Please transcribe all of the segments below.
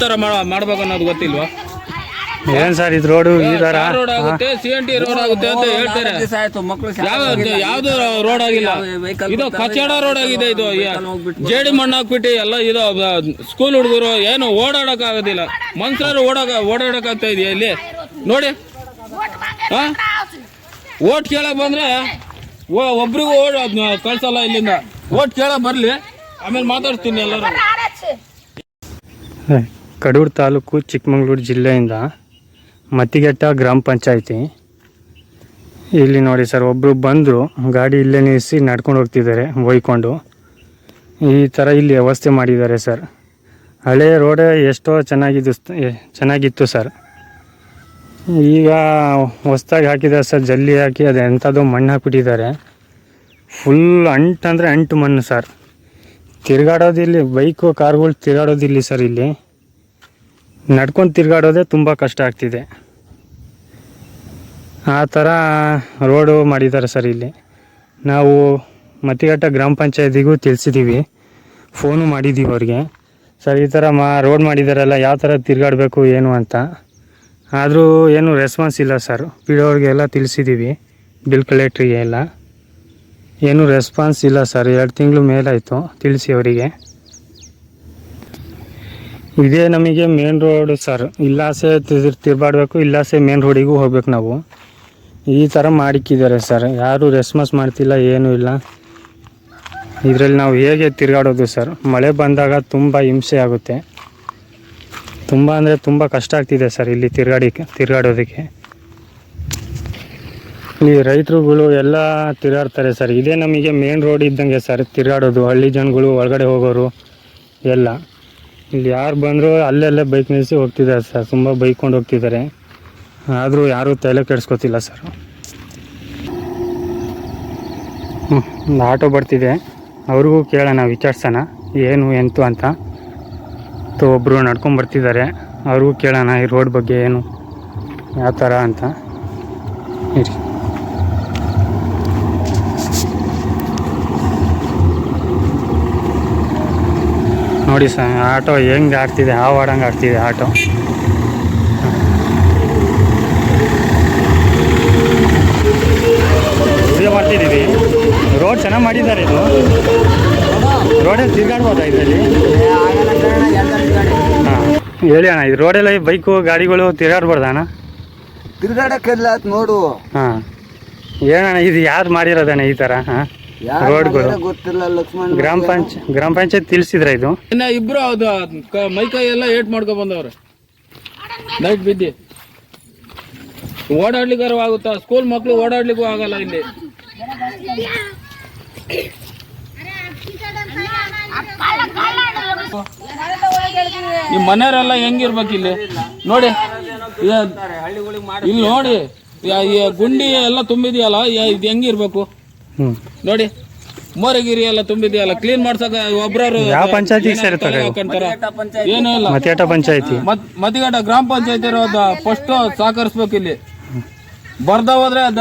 ತರ ಮಾಡ್ಬೇಕು ಅನ್ನೋದು ಗೊತ್ತಿಲ್ವಾ? ಏನ್ ಸರ್ ಇದು ರೋಡು ಈ ತರ ರೋಡ್ ಆಗುತ್ತೆ? ಸಿ ಎನ್ ಟಿ ರೋಡ್ ಆಗುತ್ತೆ ಅಂತ ಹೇಳ್ತಾರೆ. ಯಾವ ಯಾವ್ದು ರೋಡ್ ಆಗಿಲ್ಲ? ಇದು ಕಚಡ ರೋಡ್ ಆಗಿದೆ ಇದು ಜೇಡಿ ಮಣ್ಣು ಹಾಕ್ಬಿಟ್ಟು ಎಲ್ಲ ಇದು ಸ್ಕೂಲ್ ಹುಡುಗರು ಏನು ಓಡಾಡಕ್ ಆಗೋದಿಲ್ಲ. ಮನ್ಸರು ಓಡಾಕ ಓಡಾಡಕ್ ಆಗ್ತಾ ಇದೆಯಾ ಇಲ್ಲಿ? ನೋಡಿ. ಹಾ? ಓಟ್ ಕೇಳಕ್ ಬಂದ್ರೆ ಓ- ಒಬ್ರಿಗೂ ಓಡ್ ಅದ್ನ ಕಳ್ಸಲ್ಲ ಇಲ್ಲಿಂದ. ಓಟ್ ಕೇಳಕ್ ಬರ್ಲಿ. ಆಮೇಲೆ ಮಾತಾಡ್ತೀನಿ ಎಲ್ಲರೂ. ಕಡೂರು ತಾಲೂಕು ಚಿಕ್ಕಮಗಳೂರು ಜಿಲ್ಲೆಯಿಂದ ಮತ್ತಿಗೆಟ್ಟ ಗ್ರಾಮ ಪಂಚಾಯಿತಿ. ಇಲ್ಲಿ ನೋಡಿ ಸರ್ ಒಬ್ಬರು ಬಂದರು, ಗಾಡಿ ಇಲ್ಲೇ ನಿಲ್ಲಿಸಿ ನಡ್ಕೊಂಡು ಹೋಗ್ತಿದ್ದಾರೆ ಒಯ್ಕೊಂಡು ಈ ಥರ ಇಲ್ಲಿ ವ್ಯವಸ್ಥೆ ಮಾಡಿದ್ದಾರೆ ಸರ್. ಹಳೆಯ ರೋಡೇ ಎಷ್ಟೋ ಚೆನ್ನಾಗಿದ್ದು ಚೆನ್ನಾಗಿತ್ತು ಸರ್. ಈಗ ಹೊಸ್ದಾಗಿ ಹಾಕಿದ್ದಾರೆ ಸರ್, ಜಲ್ಲಿ ಹಾಕಿ, ಅದು ಎಂಥದ್ದು ಮಣ್ಣು ಹಾಕಿಬಿಟ್ಟಿದ್ದಾರೆ. ಫುಲ್ ಅಂಟು ಅಂದರೆ ಅಂಟು ಮಣ್ಣು ಸರ್. ತಿರ್ಗಾಡೋದಿಲ್ಲಿ, ಬೈಕು, ಕಾರ್ಗಳು ತಿರುಗಾಡೋದಿಲ್ಲ ಸರ್ ಇಲ್ಲಿ. ನಡ್ಕೊಂಡು ತಿರ್ಗಾಡೋದೇ ತುಂಬ ಕಷ್ಟ ಆಗ್ತಿದೆ. ಆ ಥರ ರೋಡು ಮಾಡಿದ್ದಾರೆ ಸರ್ ಇಲ್ಲಿ. ನಾವು ಮತಿಘಟ್ಟ ಗ್ರಾಮ ಪಂಚಾಯತಿಗೂ ತಿಳಿಸಿದ್ದೀವಿ ಫೋನು ಮಾಡಿದ್ದೀವಿ ಅವ್ರಿಗೆ. ಸರ್, ಈ ಥರ ಮಾ ರೋಡ್ ಮಾಡಿದಾರಲ್ಲ, ಯಾವ ಥರ ತಿರ್ಗಾಡಬೇಕು, ಏನು ಅಂತ. ಆದರೂ ಏನು ರೆಸ್ಪಾನ್ಸ್ ಇಲ್ಲ ಸರ್. ಪಿ ಡಿ ಅವ್ರಿಗೆಲ್ಲ ತಿಳಿಸಿದ್ದೀವಿ ಬಿಲ್ ಕಲೆಕ್ಟ್ರಿಗೆ ಎಲ್ಲ. ಏನು ರೆಸ್ಪಾನ್ಸ್ ಇಲ್ಲ ಸರ್. ಎರಡು ತಿಂಗಳು ಮೇಲಾಯಿತು. ತಿಳಿಸಿ ಅವರಿಗೆ. ಇದೇ ನಮಗೆ ಮೇನ್ ರೋಡ್ ಸರ್ ಇಲ್ಲಾಸೆ ತಿರ್ಬಾಡ್ಬೇಕು, ಇಲ್ಲಾಸೆ ಮೇನ್ ರೋಡಿಗೂ ಹೋಗ್ಬೇಕು ನಾವು. ಈ ಥರ ಮಾಡಿಕ್ಕಿದ್ದಾರೆ ಸರ್ ಯಾರೂ ರೆಸ್ಪಾನ್ಸ್ ಮಾಡ್ತಿಲ್ಲ, ಏನೂ ಇಲ್ಲ. ಇದರಲ್ಲಿ ನಾವು ಹೇಗೆ ತಿರುಗಾಡೋದು ಸರ್ ಮಳೆ ಬಂದಾಗ ತುಂಬ ಹಿಂಸೆ ಆಗುತ್ತೆ. ತುಂಬ ಅಂದರೆ ತುಂಬ ಕಷ್ಟ ಆಗ್ತಿದೆ ಸರ್ ಇಲ್ಲಿ ತಿರ್ಗಾಡಿಕ್ಕೆ ತಿರ್ಗಾಡೋದಕ್ಕೆ. ಇಲ್ಲಿ ರೈತರುಗಳು ಎಲ್ಲ ತಿರುಗಾಡ್ತಾರೆ ಸರ್ ಇದೇ ನಮಗೆ ಮೇನ್ ರೋಡ್ ಇದ್ದಂಗೆ ಸರ್ ತಿರುಗಾಡೋದು. ಹಳ್ಳಿ ಜನಗಳು ಒಳಗಡೆ ಹೋಗೋರು ಎಲ್ಲ. ಇಲ್ಲಿ ಯಾರು ಬಂದರೂ ಅಲ್ಲೆಲ್ಲೇ ಬೈಕ್ ನಿಲ್ಲಿಸಿ ಹೋಗ್ತಿದ್ದಾರೆ ಸರ್. ತುಂಬ ಬೈಕೊಂಡು ಹೋಗ್ತಿದ್ದಾರೆ. ಆದರೂ ಯಾರೂ ತಲೆ ಕೆಡಿಸ್ಕೊತಿಲ್ಲ ಸರ್. ಒಂದು ಆಟೋ ಬರ್ತಿದೆ. ಅವ್ರಿಗೂ ಕೇಳೋಣ, ವಿಚಾರಿಸೋಣ. ಏನು, ಎಂತು ಅಂತ. ತೊ ಒಬ್ಬರು ನಡ್ಕೊಂಡು ಬರ್ತಿದ್ದಾರೆ. ಅವ್ರಿಗೂ ಕೇಳೋಣ, ಈ ರೋಡ್ ಬಗ್ಗೆ ಏನು, ಯಾವ ಥರ ಅಂತ. ಇರಿ. ನೋಡಿ ಸರ್ ಆಟೋ ಹೆಂಗೆ ಆಗ್ತಿದೆ ಹಾವು ಆಡಂಗೆ ಆಗ್ತಿದೆ ಆಟೋ. ಇದು ಮಾಡ್ತಿದ್ದೀವಿ. ರೋಡ್ ಚೆನ್ನಾಗಿ ಮಾಡಿದ್ದಾರೆ ಇದು. ರೋಡಲ್ಲಿ ತಿರ್ಗಾಡ್ಬೋದಾ ಇದರಲ್ಲಿ? ಹಾಂ. ಹೇಳಿ ಅಣ್ಣ ಇದು ರೋಡೆಲ್ಲ ಬೈಕು ಗಾಡಿಗಳು ತಿರ್ಗಾಡ್ಬಾರ್ದಾ ಅಣ್ಣ? ತಿರ್ಗಾಡಕ್ಕೆಲ್ಲ ನೋಡು. ಹಾಂ. ಏನಣ್ಣ ಇದು ಯಾರು ಮಾಡಿರೋದಣ್ಣ ಈ ಥರ ಹಾಂ? ರೋಡ್ಗಳು ಮಾಡ್ಯಾರ ಗೊತ್ತಿಲ್ಲ ಲಕ್ಷ್ಮಣ್ ಗ್ರಾಮ ಪಂಚ ಗ್ರಾಮ ಪಂಚಾಯತ್ ತಿಳಿಸಿದ್ರ ಇದು? ಇನ್ನ ಇಬ್ರು ಅದು ಮೈ ಕೈ ಎಲ್ಲ ಏಟ್ ಮಾಡ್ಕೊಂಡ್ ಬಂದವ್ರೆ. ನೈಟ್ ಬಿದ್ದಿ. ಓಡಾಡ್ಲಿಕ್ಕಾರು ಆಗುತ್ತಾ? ಸ್ಕೂಲ್ ಮಕ್ಳು ಓಡಾಡ್ಲಿಕ್ಕೂ ಆಗಲ್ಲ ಇಲ್ಲಿ. ಈ ಮನೆಯವರೆಲ್ಲ ಹೆಂಗಿರ್ಬೇಕು ಇಲ್ಲಿ? ನೋಡಿ ಇಲ್ಲಿ ನೋಡಿ ಗುಂಡಿ ಎಲ್ಲ ತುಂಬಿದೆಯಲ್ಲ ಯ- ಇದು ಹೆಂಗಿರ್ಬೇಕು? ನೋಡಿ ಮೋರಗಿರಿ ಎಲ್ಲ ತುಂಬಿದೆಯಲ್ಲ ಕ್ಲೀನ್ ಮಾಡ್ಸಕ ಒಬ್ಬರು ಯಾವ ಪಂಚಾಯತಿ? ಏನೂ ಇಲ್ಲ. ಮತೇಟ ಪಂಚಾಯತಿ. ಗ್ರಾಮ ಪಂಚಾಯತಿ ಇರೋದು ಫಸ್ಟ್ ಸಹಕರಿಸ್ಬೇಕು ಇಲ್ಲಿ. ಬರ್ದ ಹೋದ್ರೆ ಅದ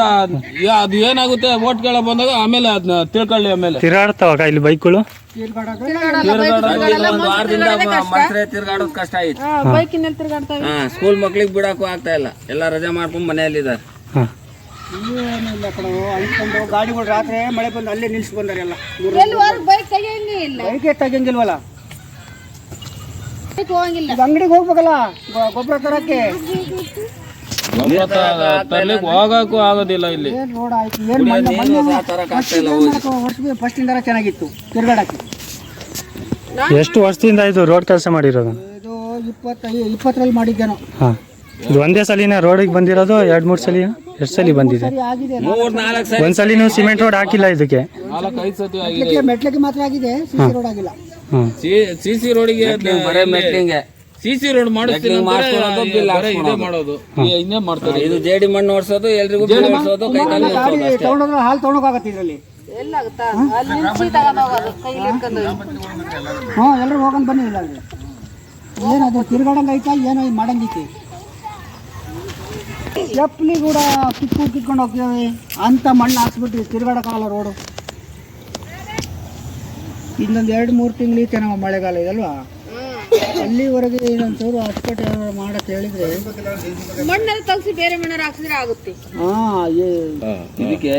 ಅದು ಏನಾಗುತ್ತೆ ಓಟ್ ಕೇಳ ಬಂದಾಗ ಆಮೇಲೆ ಅದನ್ನ ತಿಳ್ಕೊಳ್ಳಿ ಆಮೇಲೆ. ತಿರುಗಾಡ್ತಾವಾಗ ಇಲ್ಲಿ ಬೈಕ್ಗಳು? ತಿರ್ಗಾಡೋದು ಕಷ್ಟ. ಆಯ್ತು. ಸ್ಕೂಲ್ ಮಕ್ಳಿಗೆ ಬಿಡಕ್ಕೂ ಆಗ್ತಾ ಇಲ್ಲ. ಎಲ್ಲ ರಜೆ ಮಾಡ್ಕೊಂಡು ಮನೆಯಲ್ಲಿದ್ದಾರೆ. ಹಾಂ. ಏನಿಲ್ಲ ಕಣೋ. ಅಂದ್ಕೊಂಡು ಗಾಡಿಗಳು ರಾತ್ರಿ ಮಳೆ ಬಂದು ಅಲ್ಲೇ ನಿಲ್ಸಿ ಬಂದಾರೆ ಎಲ್ಲ. ಬೈಕ್ ತೆಗಿಯಂಗೇ ಇಲ್ಲ. ಬೈಕೆ ತೆಗಿಯಂಗಿಲ್ವಲ್ಲ? ಬೈಕ್ ಹೋಗಂಗಿಲ್ಲ. ಈಗ ಅಂಗಡಿಗೆ ಹೋಗ್ಬೇಕಲ್ಲ? ಗೊಬ್ಬರ ತರಕ್ಕೆ? ಹೋಗಕ್ಕೂ ಆಗೋದಿಲ್ಲ ಇಲ್ಲಿ. ಏನ್ ರೋಡ್ ಆಯ್ತು? ಏನ್ ವರ್ಷ ಫಸ್ಟಿಂದ ಚೆನ್ನಾಗಿತ್ತು. ತಿರ್ಗಾಡಕ್ಕೆ. ಎಷ್ಟು ವರ್ಷದಿಂದ ಇದು ರೋಡ್ ಕೆಲಸ ಮಾಡಿರೋದು? ಇದು ಇಪ್ಪತ್ತೈದು ಇಪ್ಪತ್ತರಲ್ಲಿ ಮಾಡಿದ್ದೇನೋ. ಹಾಂ. ಇದು ಒಂದೇ ಸಲಿನ ರೋಡಿಗೆ ಬಂದಿರೋದು ಎರಡ್ ಮೂರ್ ಸಲ ಎಷ್ಟು ಸಲ ಬಂದಿದೆ. ಒಂದ್ ಮೂರ್ ನಾಲ್ಕು ಸಿಮೆಂಟ್ ರೋಡ್ ಹಾಕಿಲ್ಲ ಇದಕ್ಕೆ. ನಾಲ್ಕು ಐದು ಸತಿ ಆಗಿದೆ ಮೆಟ್ಲಿಗೆ ಮಾತ್ರ ಆಗಿದೆ ಸಿಸಿ ರೋಡ್ ಆಗಿಲ್ಲ. ಸಿ ಸಿ ರೋಡಿಗೆ ಬರೇ ಮೆಟ್ಲಿಂಗೆ. ಸಿ ಸಿ ರೋಡ್ ಮಾಡಿಸ್ತೀನಿ ಬಿಲ್ ಇದೇ ಮಾಡೋದು. ಇನ್ನೇ ಮಾಡ್ತಾರೆ? ಇದು ಜೇಡಿ ಮಣ್ಣು ಓಡಿಸೋದು ಎಲ್ರಿಗೂ ಬಿಲ್ ಓಡಿಸೋದು ಕೈ ಕಾಲು ಗಾಡಿ ತಗೊಂಡೋದ್ರೆ ಹಾಲು ಇದರಲ್ಲಿ. ಹ್ಞೂ ಎಲ್ಲರೂ ಬನ್ನಿ ಇಲ್ಲ ಅಲ್ಲಿ ಏನದು ತಿರ್ಗಾಡಂಗೆ ಐತಾ? ಏನೋ ಮಾಡಂಗೈತಿ ಚಪ್ಪಲಿ ಕೂಡ ಕಿತ್ತು ಕಿತ್ಕೊಂಡು ಹೋಗ್ತೀವಿ. ಅಂತ ಮಣ್ಣು ಹಾಕ್ಸ್ಬಿಟ್ರಿ ತಿರುಗಾಡೋಕ್ಕಾಗಲ್ಲ ರೋಡು ಇನ್ನೊಂದು ಎರಡು ಮೂರು ತಿಂಗಳಿತ್ತೆ ನಮ್ಮ ಮಳೆಗಾಲ ಇದಲ್ವಾ ಅಲ್ಲಿವರೆಗೆ ಇನ್ನೊಂದು ಚೂರು ಅಚ್ಚುಕಟ್ಟು ಮಾಡಕ್ಕೆ ಹೇಳಿದ್ರೆ. ಮಣ್ಣಲ್ಲಿ ತಲಸಿ ಬೇರೆ ಮಣ್ಣಲ್ಲಿ ಹಾಕ್ಸಿದ್ರೆ ಆಗುತ್ತೆ. ಇದಕ್ಕೆ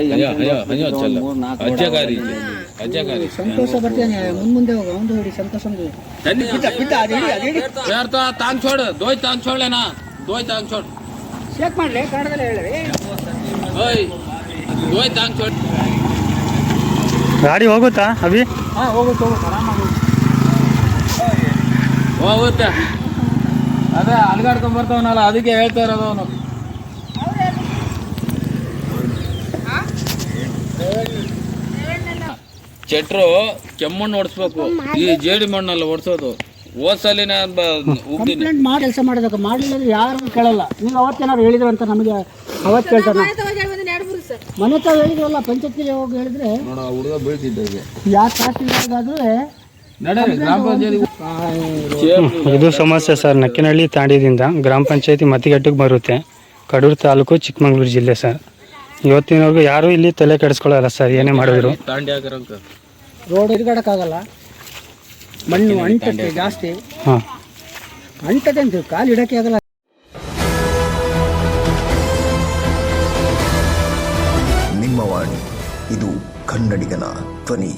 ಸಂತೋಷ ಬರ್ತೇನೆ ಮುಂದ್ ಮುಂದೆ ಹೋಗ ಒಂದು ಹೊಡಿ ಸಂತೋಷ ತಾನ್ ಚೋಡ್ ದೋಯ್ ತಾನ್ ಚೋಡ್ಲೇನಾ ದೋಯ್ ತಾನ್ ಚೋಡ್ ಚೆಕ್ ಮಾಡ್ಲಿ ಕನ್ನಡದಲ್ಲಿ ಹೇಳಿ. ಗಾಡಿ ಹೋಗುತ್ತಾ ಅಭಿ? ಹಾ ಹೋಗುತ್ತೆ ಹೋಗುತ್ತೆ ಆರಾಮಾಗಿ ಹೋಗುತ್ತೆ. ಅದೇ ಅಲ್ಗಾಡ್ಕೊಂಡ್ ಬರ್ತಾವನಲ್ಲ ಅದಕ್ಕೆ ಹೇಳ್ತಾ ಇರೋದು ಅವನು. ಚೆಟ್ರು ಕೆಮ್ಮಣ್ಣು ಓಡಿಸ್ಬೇಕು. ಈ ಜೇಡಿ ಮಣ್ಣಲ್ಲಿ ಓಡಿಸೋದು. ಕಂಪ್ಲೇಂಟ್ ಮಾಡಿ ಕೆಲಸ ಮಾಡೋದಕ್ಕೆ ಮಾಡಲಿಲ್ಲ ಯಾರು ಕೇಳಲ್ಲ. ನೀವು ಅವತ್ತೇನಾದ್ರು ಹೇಳಿದ್ರು ಅಂತ ನಮಗೆ ಅವತ್ತು ಕೇಳ್ತಾರೆ ಮನೆ ತಾವು ಹೇಳಿದ್ರಲ್ಲ ಪಂಚಾಯತಿಗೆ ಹೋಗಿ ಹೇಳಿದ್ರೆ ನೋಡ ಹುಡುಗ ಬೀಳ್ತಿದ್ದ ಯಾರು ತಹಸೀಲ್ದಾರ್ಗಾದ್ರೆ ನಡೀರಿ ಗ್ರಾಮ ಪಂಚಾಯತಿ ಇದು ಸಮಸ್ಯೆ ಸರ್. ನಕ್ಕಿನಹಳ್ಳಿ ತಾಂಡಿದಿಂದ ಗ್ರಾಮ ಪಂಚಾಯತಿ ಮತಿಗಟ್ಟಿಗೆ ಬರುತ್ತೆ. ಕಡೂರು ತಾಲೂಕು ಚಿಕ್ಕಮಗಳೂರು ಜಿಲ್ಲೆ ಸರ್. ಇವತ್ತಿನವರೆಗೂ ಯಾರೂ ಇಲ್ಲಿ ತಲೆ ಕೆಡಿಸ್ಕೊಳ್ಳಲ್ಲ ಸರ್. ಏನೇ ಮಾಡಿದ್ರು. ತಾಂಡಿ ಹಾಕಿರಂಕ ರೋಡ್ ತಿರುಗಾಡಕ್ಕಾಗಲ್ಲ ಮಣ್ಣು ಅಂಟಕ್ಕೆ ಜಾಸ್ತಿ. ಅಂಟದೆ ಅಂಟತ್ತೆ ಅಂತ ಕಾಲು ಇಡಕ್ಕೆ ಆಗಲ್ಲ. ನಿಮ್ಮ ವಾಣಿ ಇದು ಕನ್ನಡಿಗನ ಧ್ವನಿ.